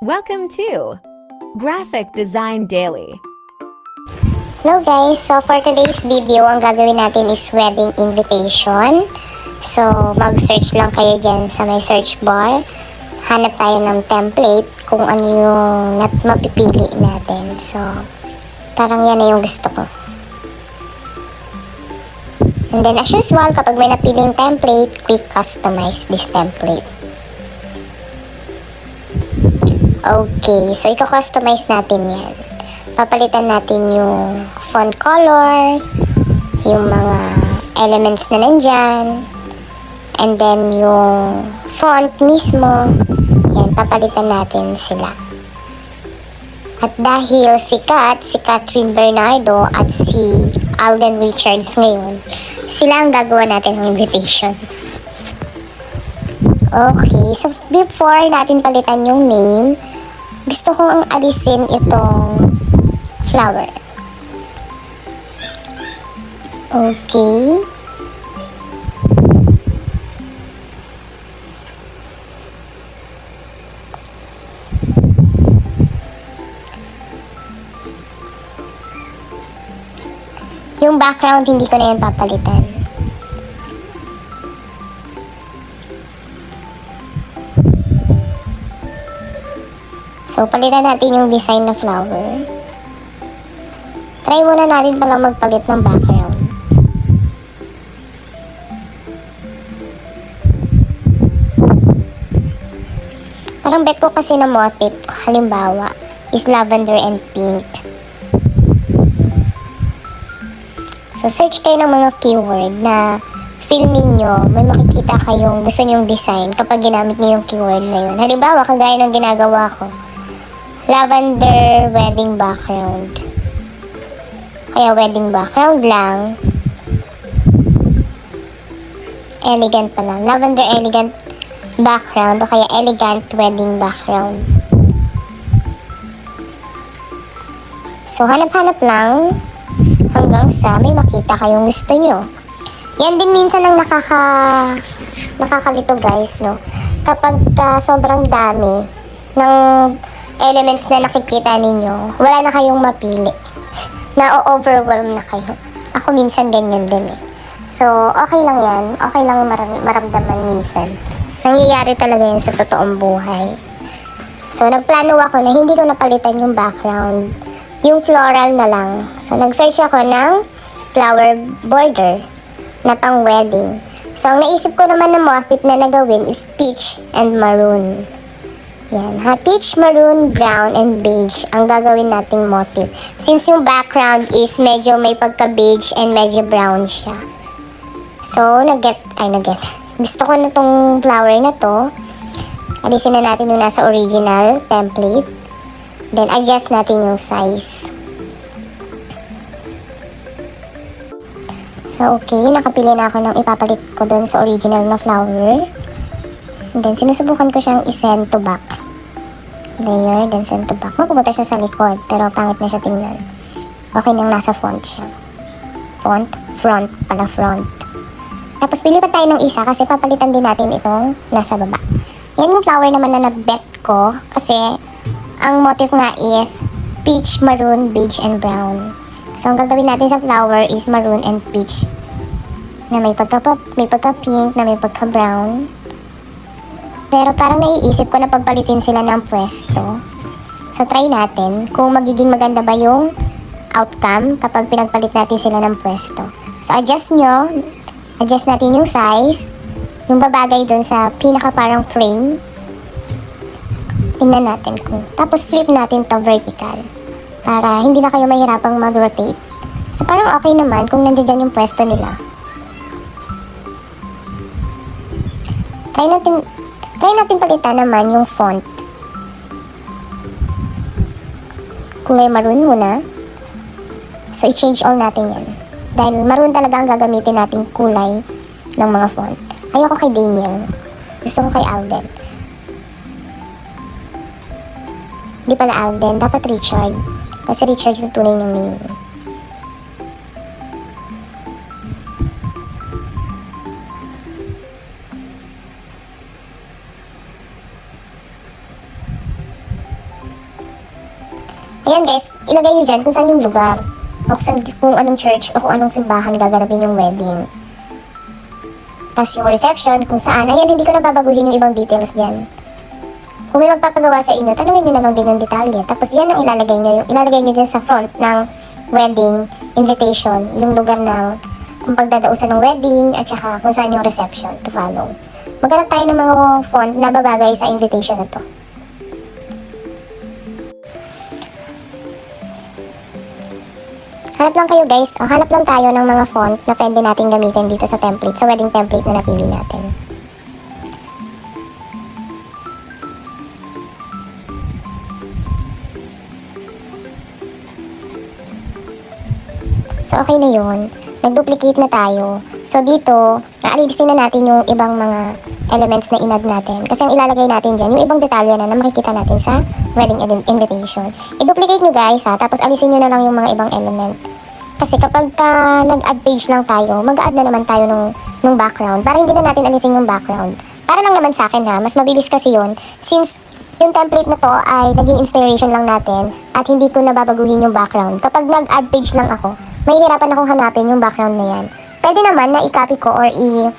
Welcome to Graphic Design Daily. Hello guys! So for today's video, ang gagawin natin is wedding invitation. So mag-search lang kayo dyan sa may search bar. Hanap tayo ng template kung ano yung nat mapipili natin. So parang yan na yung gusto ko. And then as usual, kapag may napiling template, click customize this template. Okay, so i-customize natin yan. Papalitan natin yung font color, yung mga elements na nandyan, and then yung font mismo, yan, papalitan natin sila. At dahil si Kat, si Catherine Bernardo at si Alden Richards ngayon, sila ang gagawa natin ng invitation. Okay, so before natin palitan yung name, gusto ko ang alisin itong flower. Okay. Yung background, hindi ko na yan papalitan. So, palitan natin yung design na flower. Try muna natin pala magpalit ng background. Parang bet ko kasi na motif, halimbawa, is lavender and pink. So, search kayo ng mga keyword na feel ninyo, may makikita kayong gusto nyong design kapag ginamit niyo yung keyword na yun. Halimbawa, kagaya ng ginagawa ko, lavender wedding background. Kaya wedding background lang. Elegant pala. Lavender elegant background o kaya elegant wedding background. So, hanap-hanap lang hanggang sa may makita kayong gusto nyo. Yan din minsan ang nakaka nakakalito guys, no? Kapag ah, sobrang dami ng elements na nakikita ninyo, wala na kayong mapili. Na-overwhelm na kayo. Ako minsan ganyan din eh. So, okay lang yan. Okay lang maram- maramdaman minsan. Nangyayari talaga yan sa totoong buhay. So, nagplano ako na hindi ko napalitan yung background. Yung floral na lang. So, nag-search ako ng flower border na pang wedding. So, ang naisip ko naman na motif na nagawin is peach and maroon. Yan, ha? Peach, maroon, brown, and beige ang gagawin nating motif. Since yung background is medyo may pagka-beige and medyo brown siya. So, nag-get, ay nag-get. Gusto ko na tong flower na to. Alisin na natin yung nasa original template. Then, adjust natin yung size. So, okay. Nakapili na ako ng ipapalit ko doon sa original na flower. And then, sinusubukan ko siyang isend to back. Layer, then send to back. Mapupunta siya sa likod, pero pangit na siya tingnan. Okay nang nasa front siya. Font, front, pala front. Tapos, pili pa tayo ng isa kasi papalitan din natin itong nasa baba. Yan yung flower naman na nabet ko kasi ang motif nga is peach, maroon, beige, and brown. So, ang gagawin natin sa flower is maroon and peach na may pagka may pagka pink na may pagka brown. Pero parang naiisip ko na pagpalitin sila ng pwesto. So, try natin kung magiging maganda ba yung outcome kapag pinagpalit natin sila ng pwesto. So, adjust nyo. Adjust natin yung size. Yung babagay dun sa pinaka parang frame. Tingnan natin kung. Tapos, flip natin to vertical. Para hindi na kayo mahirapang mag-rotate. So, parang okay naman kung nandiyan yung pwesto nila. Try natin, try natin palitan naman yung font. Kulay maroon muna. So, i-change all natin yan. Dahil maroon talaga ang gagamitin nating kulay ng mga font. Ayoko kay Daniel. Gusto ko kay Alden. Hindi pala Alden, dapat Richard. Kasi Richard yung tunay ng name. Guys, ilagay nyo dyan kung saan yung lugar. O kung, saan, kung anong church o kung anong simbahan gaganapin yung wedding. Tapos yung reception, kung saan. Ayan, hindi ko na babaguhin yung ibang details dyan. Kung may magpapagawa sa inyo, tanungin nyo na lang din yung detalye. Tapos yan ang ilalagay nyo. Yung ilalagay nyo dyan sa front ng wedding invitation. Yung lugar ng kung pagdadausan ng wedding at saka kung saan yung reception to follow. Maghanap tayo ng mga font na babagay sa invitation na to. Hanap lang kayo guys. O, hanap lang tayo ng mga font na pwede natin gamitin dito sa template, sa wedding template na napili natin. So, okay na yun. Nag-duplicate na tayo. So, dito, aalisin na natin yung ibang mga elements na inad natin. Kasi ang ilalagay natin dyan, yung ibang detalye na na makikita natin sa wedding ed- invitation. I-duplicate nyo guys ha, tapos alisin nyo na lang yung mga ibang element. Kasi kapag ka nag-add page lang tayo, mag-add na naman tayo nung, nung background. Para hindi na natin alisin yung background. Para lang naman sa akin ha, mas mabilis kasi yun. Since yung template na to ay naging inspiration lang natin at hindi ko nababaguhin yung background. Kapag nag-add page lang ako, mahihirapan akong hanapin yung background na yan. Pwede naman na i-copy ko or i-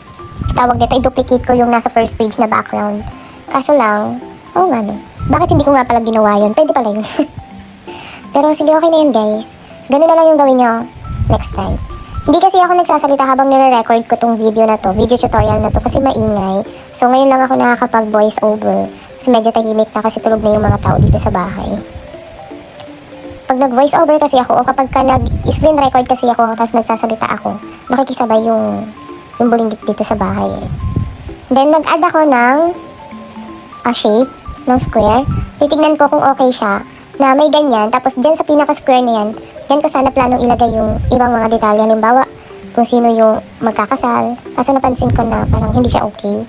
tawag dito, i-duplicate ko yung nasa first page na background. Kaso lang, oo nga no. Bakit hindi ko nga pala ginawa yun? Pwede pala yun. Pero sige, okay na yun guys. Ganun na lang yung gawin nyo next time. Hindi kasi ako nagsasalita habang nire-record ko tong video na to, video tutorial na to kasi maingay. So ngayon lang ako nakakapag voice over. Kasi medyo tahimik na kasi tulog na yung mga tao dito sa bahay. Pag nag-voice over kasi ako o kapag ka nag-screen record kasi ako tapos nagsasalita ako, nakikisabay yung yung bulinggit dito sa bahay eh. Then nag-add ako ng a shape ng square. Titignan ko kung okay siya na may ganyan. Tapos dyan sa pinaka-square na yan, dyan ko sana planong ilagay yung ibang mga detalye. Halimbawa, kung sino yung magkakasal. Kaso napansin ko na parang hindi siya okay.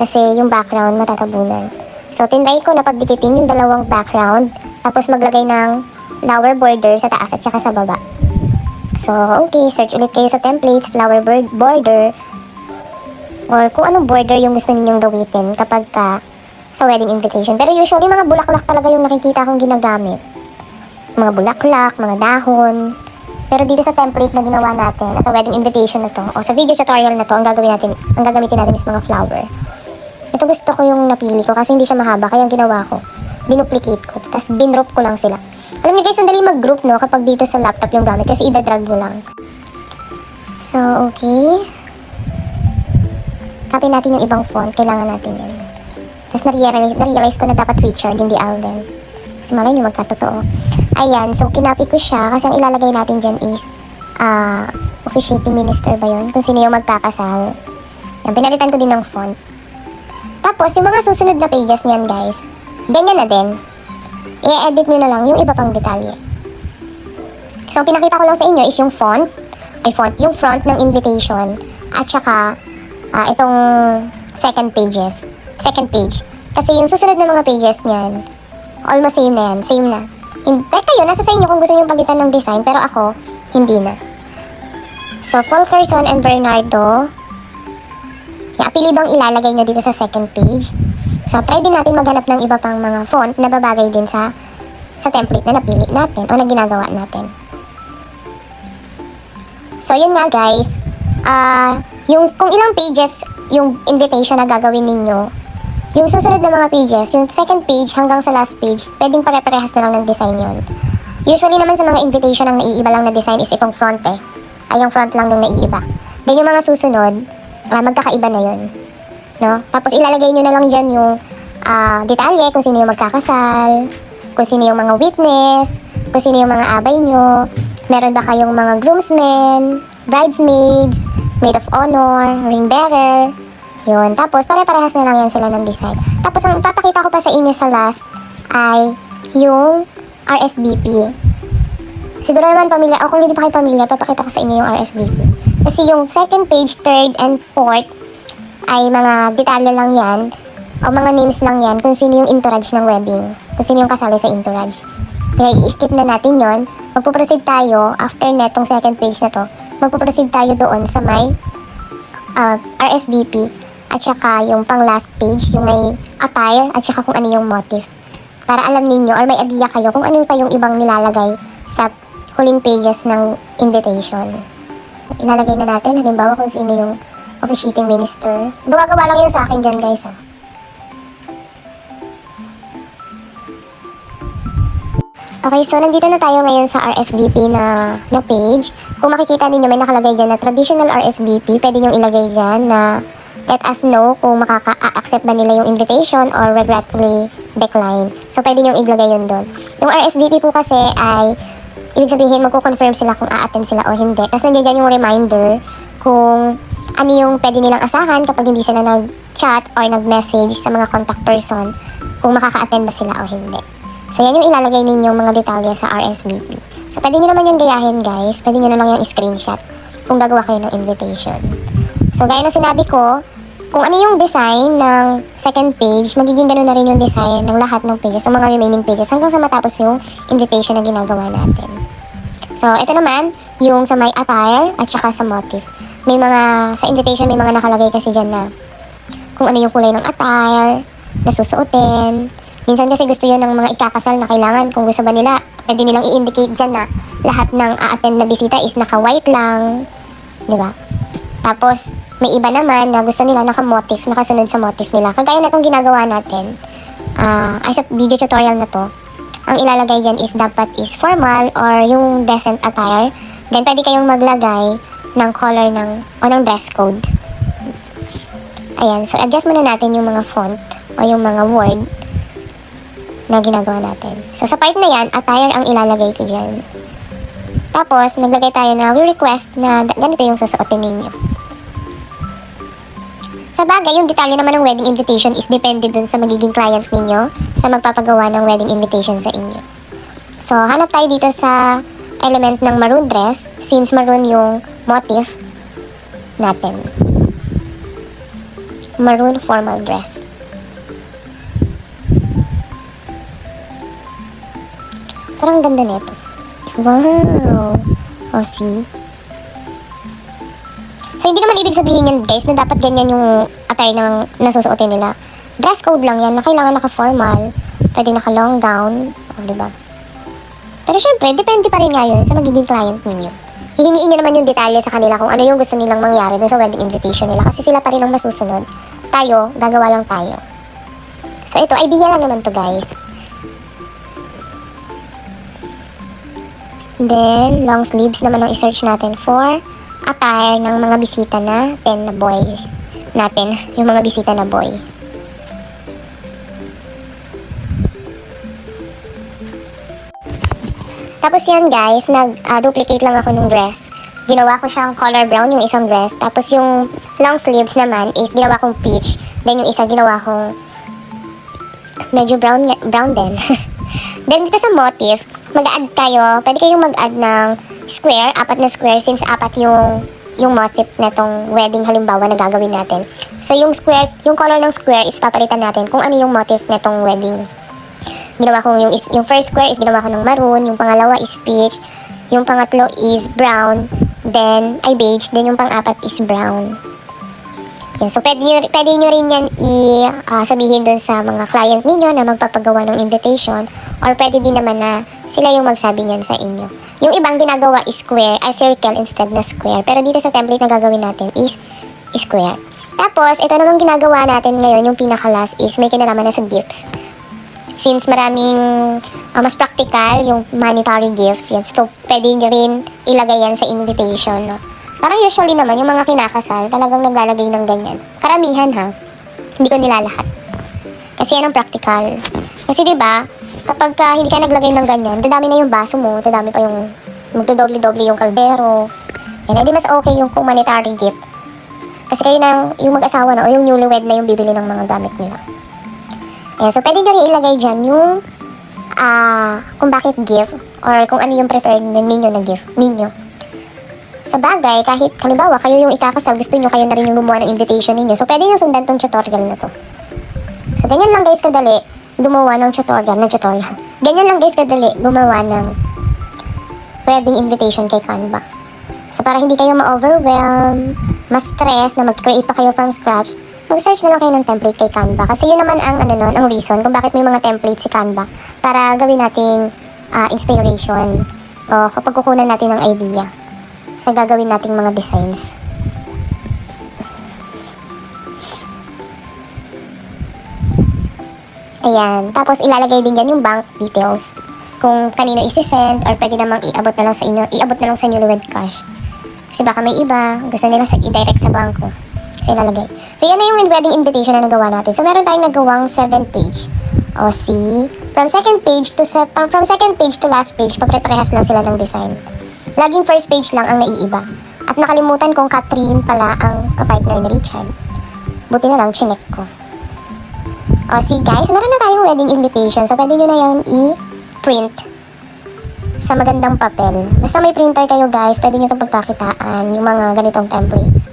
Kasi yung background matatabunan. So, tinry ko na pagdikitin yung dalawang background. Tapos maglagay ng flower border sa taas at saka sa baba. So, okay, search ulit kayo sa templates, flower border, or kung anong border yung gusto ninyong gawitin kapag ka sa wedding invitation. Pero usually, mga bulaklak talaga yung nakikita kong ginagamit. Mga bulaklak, mga dahon. Pero dito sa template na ginawa natin, sa wedding invitation na to, o sa video tutorial na to, ang gagawin natin, ang gagamitin natin is mga flower. Ito gusto ko yung napili ko kasi hindi siya mahaba, kaya ang ginawa ko, dinuplicate ko, tapos binrop ko lang sila. Alam niyo guys, sandali mag-group no, kapag dito sa laptop yung gamit, kasi ida-drag mo lang. So, okay. Copy natin yung ibang font, kailangan natin yan. Tapos na-realize, na-realize ko na dapat Richard, hindi Alden. So, malay nyo, magkatotoo. Ayan, so kinopy ko siya kasi ang ilalagay natin dyan is ah officiating minister ba yun? Kung sino yung magkakasal. Yan, pinalitan ko din ng font. Tapos, yung mga susunod na pages niyan, guys, ganyan na din. I-edit nyo na lang yung iba pang detalye. So, pinakita ko lang sa inyo is yung font, ay font, yung front ng invitation, at saka ah, itong second pages, second page. Kasi yung susunod na mga pages niyan, almost same na yan, same na. Eh, kayo, nasa sa inyo kung gusto nyo palitan ng design, pero ako, hindi na. So, Fulkerson and Bernardo, yung apelido ang ilalagay nyo dito sa second page. So, try din natin maghanap ng iba pang mga font na babagay din sa sa template na napili natin o na ginagawa natin. So, yun nga guys. Ah, yung kung ilang pages yung invitation na gagawin ninyo, yung susunod na mga pages, yung second page hanggang sa last page, pwedeng pare-parehas na lang ng design yun. Usually naman sa mga invitation ang naiiba lang na design is itong front eh. Ay, yung front lang yung naiiba. Then yung mga susunod, ah, magkakaiba na yun. No? Tapos ilalagay nyo na lang dyan yung ah, detalye kung sino yung magkakasal, kung sino yung mga witness, kung sino yung mga abay nyo, meron ba kayong mga groomsmen, bridesmaids, maid of honor, ring bearer, yun. Tapos, pare-parehas na lang yan sila ng design. Tapos, ang papakita ko pa sa inyo sa last ay yung RSVP. Siguro naman pamilya, o kung hindi pa kayo pamilya, papakita ko sa inyo yung RSVP. Kasi yung second page, third, and fourth ay mga detalye lang yan o mga names lang yan kung sino yung entourage ng wedding. Kung sino yung kasali sa entourage. Kaya i-skip na natin yon. Magpuproceed tayo after netong second page na to. Magpuproceed tayo doon sa may uh, RSVP at saka yung pang last page, yung may attire at saka kung ano yung motive. para alam ninyo or may idea kayo kung ano pa yung ibang nilalagay sa huling pages ng invitation. Ilalagay na natin, halimbawa kung sino yung officiating minister. Gawa-gawa lang yun sa akin dyan guys ha. Okay, so nandito na tayo ngayon sa RSVP na, na page. Kung makikita ninyo, may nakalagay dyan na traditional RSVP. Pwede nyo ilagay dyan na let us know kung makaka-accept ba nila yung invitation or regretfully decline. So, pwede nyo ilagay yun doon. Yung RSVP po kasi ay, ibig sabihin, magko-confirm sila kung a-attend sila o hindi. Tapos nandiyan dyan yung reminder kung ano yung pwede nilang asahan kapag hindi sila nag-chat or nag-message sa mga contact person kung makaka-attend ba sila o hindi. So, yan yung ilalagay ninyong mga detalye sa RSVP. So, pwede nyo naman yung gayahin, guys. Pwede nyo na lang yung screenshot kung gagawa kayo ng invitation. So, gaya ng sinabi ko, kung ano yung design ng second page, magiging ganun na rin yung design ng lahat ng pages, ng mga remaining pages, hanggang sa matapos yung invitation na ginagawa natin. So, ito naman, yung sa may attire at saka sa motif. May mga, sa invitation, may mga nakalagay kasi dyan na kung ano yung kulay ng attire, na susuotin. Minsan kasi gusto yun ng mga ikakasal na kailangan kung gusto ba nila, pwede nilang i-indicate dyan na lahat ng a-attend na bisita is naka-white lang. Di ba? Tapos, may iba naman na gusto nila naka-motif, nakasunod sa motif nila. Kagaya na itong ginagawa natin, ah ay sa video tutorial na to, ang ilalagay dyan is dapat is formal or yung decent attire. Then, pwede kayong maglagay ng color ng, o ng dress code. Ayan, so adjust muna natin yung mga font o yung mga word na ginagawa natin. So, sa part na yan, attire ang ilalagay ko dyan. Tapos, naglagay tayo na we request na ganito yung susuotin ninyo. Sa bagay, yung detalye naman ng wedding invitation is depende dun sa magiging client ninyo sa magpapagawa ng wedding invitation sa inyo. So, hanap tayo dito sa element ng maroon dress since maroon yung motif natin. Maroon formal dress. Parang ganda nito. Wow! O, see? So, hindi naman ibig sabihin yan, guys, na dapat ganyan yung attire ng nasusuotin nila. Dress code lang yan, na kailangan naka-formal. Pwede naka-long gown. O, di ba? Pero syempre, depende pa rin nga yun sa magiging client ninyo. Hihingiin nyo naman yung detalye sa kanila kung ano yung gusto nilang mangyari dun sa wedding invitation nila kasi sila pa rin ang masusunod. Tayo, gagawa lang tayo. So ito, idea lang naman to guys. Then, long sleeves naman ang i-search natin for attire ng mga bisita natin na boy. Natin, yung mga bisita na boy. Tapos yan guys, nag-duplicate lang ako ng dress. Ginawa ko siyang color brown yung isang dress. Tapos yung long sleeves naman is ginawa kong peach. Then yung isa ginawa kong medyo brown brown din. Then dito sa motif, mag-add tayo. Pwede kayong mag-add ng square, apat na square since apat yung yung motif na tong wedding halimbawa na gagawin natin. So yung square, yung color ng square is papalitan natin kung ano yung motif na tong wedding ginawa ko yung, yung first square is ginawa ko ng maroon, yung pangalawa is peach, yung pangatlo is brown, then, ay beige, then yung pang-apat is brown. Yan. So, pwede nyo, pwede nyo rin yan i ah, sabihin dun sa mga client ninyo na magpapagawa ng invitation or pwede din naman na sila yung magsabi niyan sa inyo. Yung ibang ginagawa is square, ay circle instead na square. Pero dito sa template na gagawin natin is square. Tapos, ito namang ginagawa natin ngayon, yung pinaka-last is may kinalaman na sa gifts since maraming ah, mas practical yung monetary gifts, yan. So, pwede rin ilagay yan sa invitation, no? Parang usually naman, yung mga kinakasal, talagang naglalagay ng ganyan. Karamihan, ha? Hindi ko nilalahat. Kasi yan ang practical. Kasi, di ba kapag ka hindi ka naglagay ng ganyan, dadami na yung baso mo, dadami pa yung magdodoble-doble yung kaldero. Yan, hindi mas okay yung kung monetary gift. Kasi kayo na yung mag-asawa na o yung newlywed na yung bibili ng mga gamit nila. Ayan, so pwede nyo rin ilagay dyan yung ah kung bakit gift or kung ano yung preferred na ninyo na gift ninyo. Sa bagay, kahit halimbawa kayo yung ikakasal, gusto nyo kayo na rin yung gumawa ng invitation ninyo. So pwede nyo sundan tong tutorial na to. So ganyan lang guys kadali gumawa ng tutorial, ng tutorial. Ganyan lang guys kadali gumawa ng wedding invitation kay Canva. So para hindi kayo ma-overwhelm, ma-stress na mag-create pa kayo from scratch, mag-search na lang kayo ng template kay Canva. Kasi yun naman ang, ano nun, ang reason kung bakit may mga template si Canva para gawin nating ah, inspiration o kapag kukunan natin ng idea sa gagawin nating mga designs. Ayan. Tapos ilalagay din dyan yung bank details. Kung kanino isi-send or pwede namang iabot na lang sa inyo, iabot na lang sa newlywed cash. Kasi baka may iba, gusto nila sa i-direct sa bangko. So, ilalagay. So, yan na yung wedding invitation na nagawa natin. So, meron tayong nagawang 7 page. O, see? From second page to se- um, from second page to last page, pagre-parehas lang sila ng design. Laging first page lang ang naiiba. At nakalimutan kong Catherine pala ang kapartner ni Richard. Buti na lang, chinek ko. O, see guys, meron na tayong wedding invitation. So, pwede nyo na yan i-print sa magandang papel. Basta may printer kayo guys, pwede nyo itong pagkakitaan, yung mga ganitong templates.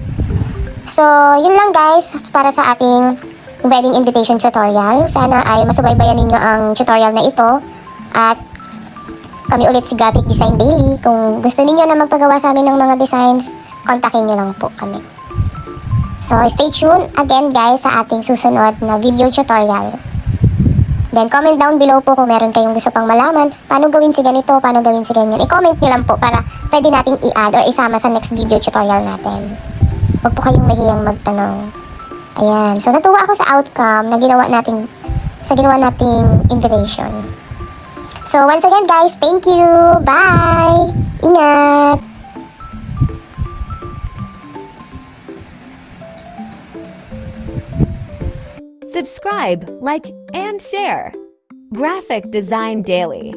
So, yun lang guys, para sa ating wedding invitation tutorial. Sana ay masubaybayan ninyo ang tutorial na ito. At kami ulit si Graphic Design Daily. Kung gusto niyo na magpagawa sa amin ng mga designs, kontakin nyo lang po kami. So, stay tuned again guys sa ating susunod na video tutorial. Then, comment down below po kung meron kayong gusto pang malaman. Paano gawin si ganito, paano gawin si ganyan. I-comment nyo lang po para pwede nating i-add or isama sa next video tutorial natin. Huwag po kayong mahiyang magtanong. Ayan. So, natuwa ako sa outcome na ginawa nating sa ginawa nating invitation. So, once again guys, thank you! Bye! Ingat! Subscribe, like, and share. Graphic Design Daily.